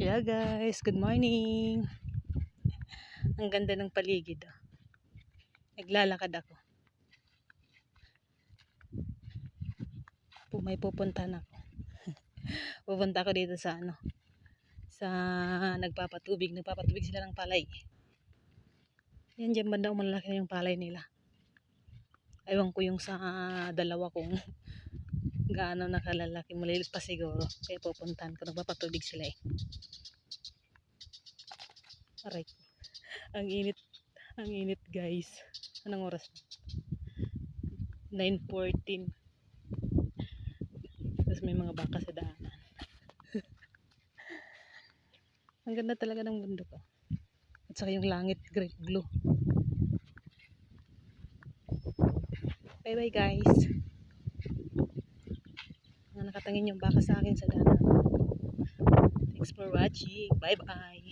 Hello guys, good morning. Ang ganda ng paligid. Oh. Naglalakad ako. May pupuntahan ako. Pupunta ako dito sa ano, sa nagpapatubig. Nagpapatubig sila ng palay. Yan dyan banda malaki na yung palay nila. Ewan ko yung sa dalawa kung gaano nakalalaki. Malilit pa siguro. Kaya pupuntahan ko. Nagpapatubig sila eh. Aray ko. Ang init. Ang init guys. Anong oras na? 9.14. Tapos may mga baka sa daanan. Ang ganda talaga ng bundok. Oh. At saka yung langit great blue. Bye bye guys. Nakatangin yung baka sa akin sa daanan. Thanks for watching. Bye bye.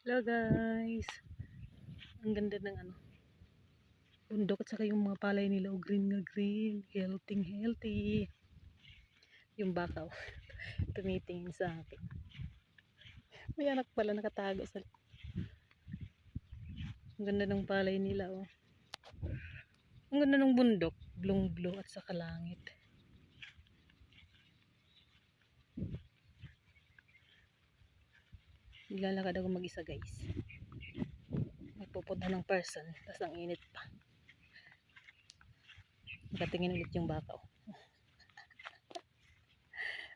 Hello guys. Ang ganda ng ano. Bundok at saka yung mga palay nila. Oh, green na green. Healthy healthy. Yung baka. Oh. Tumitingin sa akin. May anak pala nakatago sa Ang ganda ng palay nila oh. Ang ganda ng bundok. Blue at saka langit. Naglalakad ako mag-isa guys. May pupunta ng person. Tapos ang init pa. Nakatingin ulit yung baka. Oh.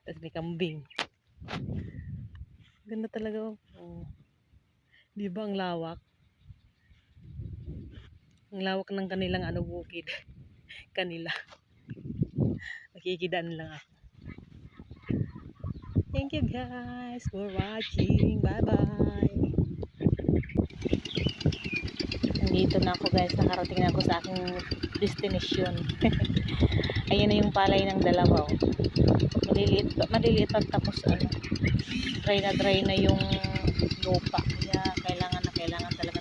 Tapos may kambing. Ganda talaga oh. oh. Di ba ang lawak? Ang lawak ng kanilang ano bukid. Kanila. Nakikidaan lang ako. Thank you guys for watching. Bye bye. Nandito na ako guys. Nakarating na ako sa aking destination. Ayan na yung palay ng dalawa. Oh. Maliliit, maliliit at tapos ano, dry na dry na yung lupa. Kaya kailangan na kailangan talaga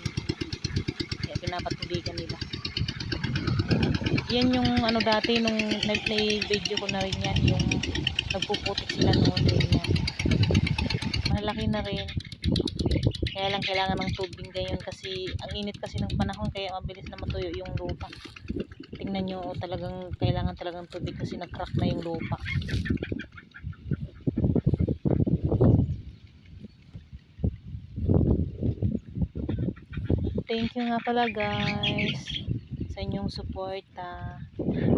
kaya pinapatubigan nila. Yan yung ano dati nung nag-video ko na rin yan yung nagpuputik sila noon din yan. Malaki na rin. Kaya lang kailangan ng tubig ngayon kasi ang init kasi ng panahon kaya mabilis na matuyo yung lupa. Tingnan nyo oh, talagang kailangan talagang tubig kasi nag-crack na yung lupa. Thank you nga pala guys sa inyong suporta.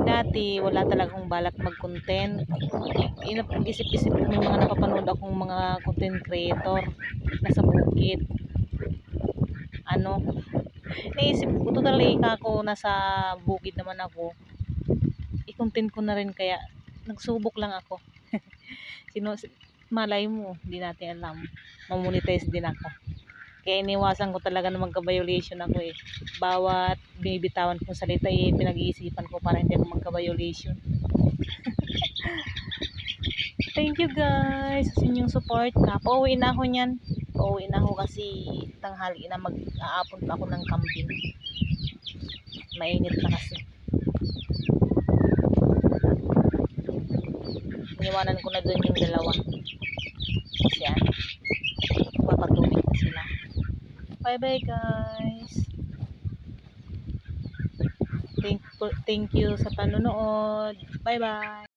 Dati wala talagang balak mag-content. Inap-isip-isip ko may mga napapanood akong mga content creator nasa bukid. Ano, naisip ko, totally ako nasa bukid naman ako. I-content ko na rin kaya nagsubok lang ako. Sino, malay mo, hindi natin alam. Mamonetize din ako. Kaya iniwasan ko talaga na magka-violation ako eh. Bawat binibitawan kong salita eh, pinag-iisipan ko para hindi ako magka-violation. Thank you guys sa inyong support na. Pauwi na ako niyan. Pauwi na ako kasi tanghali na mag-aapon pa ako ng kambing. Mainit na kasi. Iniwanan ko na doon yung dalawa. Kasi ano, papatubig na sila. Bye bye guys. Thank, thank you sa panonood. Bye bye.